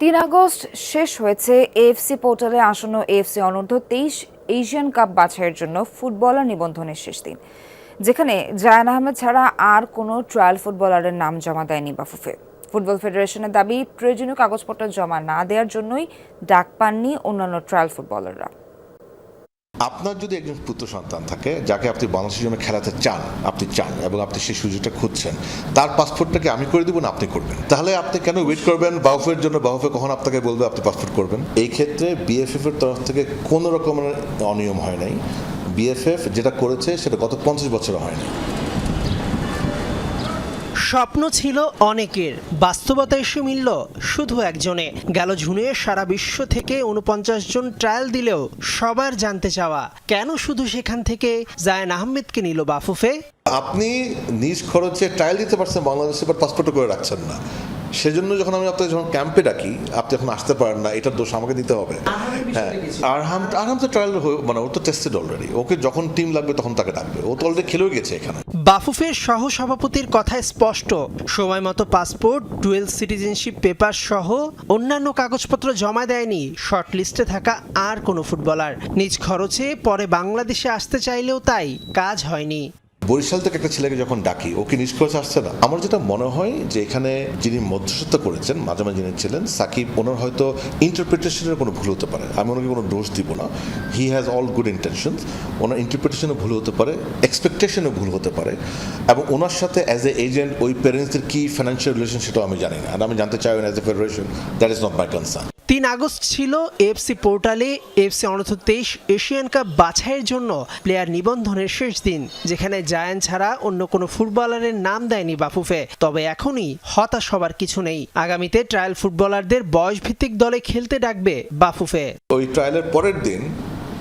তিন আগস্ট শেষ হয়েছে এএফসি পোর্টালে আসন্ন এএফসি অনূর্ধ্ব তেইশ এশিয়ান কাপ বাছাইয়ের জন্য ফুটবলার নিবন্ধনের শেষ দিন, যেখানে জায়ান আহমেদ ছাড়া আর কোনো ট্রায়াল ফুটবলারের নাম জমা দেয়নি বাফুফে। ফুটবল ফেডারেশনের দাবি, প্রয়োজনীয় কাগজপত্র জমা না দেওয়ার জন্যই ডাক পাননি অন্যান্য ট্রায়াল ফুটবলাররা। আপনার যদি একজন পুত্র সন্তান থাকে, যাকে আপনি বাংলাদেশের জন্য খেলাতে চান, আপনি চান এবং আপনি সেই সুযোগটা খুঁজছেন, তার পাসপোর্টটাকে আমি করে দিব না, আপনি করবেন। তাহলে আপনি কেন ওয়েট করবেন? বাউফের জন্য বাউফে কখন আপনাকে বলবে আপনি পাসপোর্ট করবেন? এই ক্ষেত্রে বিএফএফ এর তরফ থেকে কোনো রকমের অনিয়ম হয় নাই। বিএফএফ যেটা করেছে সেটা গত পঞ্চাশ বছর হয়নি স্বপ্ন ছিল অনেকের। বাস্তবতা এসে মিলল শুধু একজনে। গেল ঝুনে সারা বিশ্ব থেকে উনপঞ্চাশ জন ট্রায়াল দিলেও সবার জানতে চাওয়া, কেন শুধু সেখান থেকে? জায়ান আহমেদকে নিল বাফুফে। আপনি নিজ খরচে ট্রায়াল দিতে পারছেন বাংলাদেশে বাট পাসপোর্টও করে রাখছেন না। সেজন্য যখন আমি আপনাকে যখন ক্যাম্পে ডাকি আপনি এখন আসতে পারেন না এটার দোষ আমাকে দিতে হবে। হ্যাঁ আরহাম আরহাম তো ট্রায়াল মানে ও তো টেস্টেড অলরেডি ওকে যখন টিম লাগবে তখন তাকে ডাকবে। ও তো অলরেডি খেলেও গেছে এখানে। বাফুফের সহ সভাপতির কথায় স্পষ্ট। সময় মতো পাসপোর্ট ডুয়েল সিটিজেনশিপ পেপার সহ অন্যান্য কাগজপত্র জমা দেয়নি। শর্ট লিস্টে থাকা আর কোনো ফুটবলার নিজ খরচে পরে বাংলাদেশে আসতে চাইলেও তাই কাজ হয়নি। বরিশাল থেকে একটা ছেলেকে যখন ডাকি ওকে নিষ্কর্ষ আসছে না? আমার যেটা মনে হয় যে এখানে যিনি মধ্যস্থতা করেছেন, মাঝে মাঝে যিনি ছিলেন, সাকিব, ওনার হয়তো ইন্টারপ্রিটেশনের কোনো ভুল হতে পারে। আমি ওনাকে কোনো দোষ দিব না। He has all good intention ওনার ইন্টারপ্রিটেশনও ভুল হতে পারে এক্সপেকটেশনও ভুল হতে পারে। এবং ওনার সাথে অ্যাজ এ এজেন্ট ওই প্যারেন্টসদের কি ফিনান্সিয়াল রিলেশন সেটাও আমি জানি না। আর আমি জানতে চাই as a federation that is not my concern তিন আগস্ট ছিল এফসি পোর্টালে এফসি অনূর্ধ্ব তেইশ এশিয়ান কাপ বাছাইয়ের জন্য প্লেয়ার নিবন্ধনের শেষ দিন, যেখানে জায়ান ছাড়া অন্য কোনো ফুটবলারের নাম দেয়নি বাফুফে। তবে এখনই হতাশ হবার কিছু নেই। আগামীতে ট্রায়াল ফুটবলারদের বয়স ভিত্তিক দলে খেলতে ডাকবে বাফুফে। ওই ট্রায়ালের পরের দিন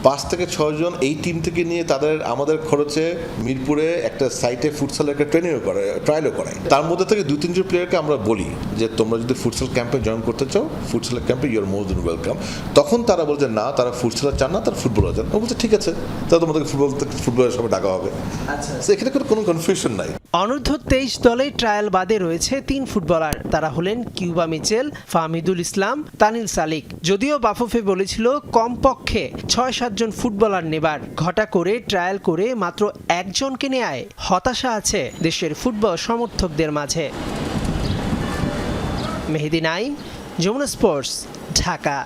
পাঁচ থেকে ছজন এই টিম থেকে নিয়ে তাদের আমাদের খরচে মিরপুরে একটা সাইটে ফুটসলের একটা ট্রেনিংও করে ট্রায়ালও করায়। তার মধ্যে থেকে দু তিনজন প্লেয়ারকে আমরা বলি যে তোমরা যদি ফুটসল ক্যাম্পে জয়েন করতে চাও ফুটসলের ক্যাম্পে ইউর মোর দেন ওয়েলকাম তখন তারা বলছে না তারা ফুটসলার চান না তারা ফুটবলার চান। ও বলছে ঠিক আছে তাহলে তোমাদেরকে ফুটবল ফুটবলের সবাই ডাকা হবে। So এখানে কোনো কনফিউশন নাই। অনূর্ধ্ব তেইশ দলে ট্রায়াল বাদে রয়েছে তিন ফুটবলার। তারা হলেন কিউবা মিচেল, ফাহমিদুল ইসলাম, তানিল সালিক। যদিও বাফুফে বলেছিল, কমপক্ষে ছয় সাতজন ফুটবলার নেবার। ঘটা করে, ট্রায়াল করে মাত্র একজনকে নেয় হতাশা আছে দেশের ফুটবল সমর্থকদের মাঝে। মেহেদি নাইম, যমুনা স্পোর্টস, ঢাকা।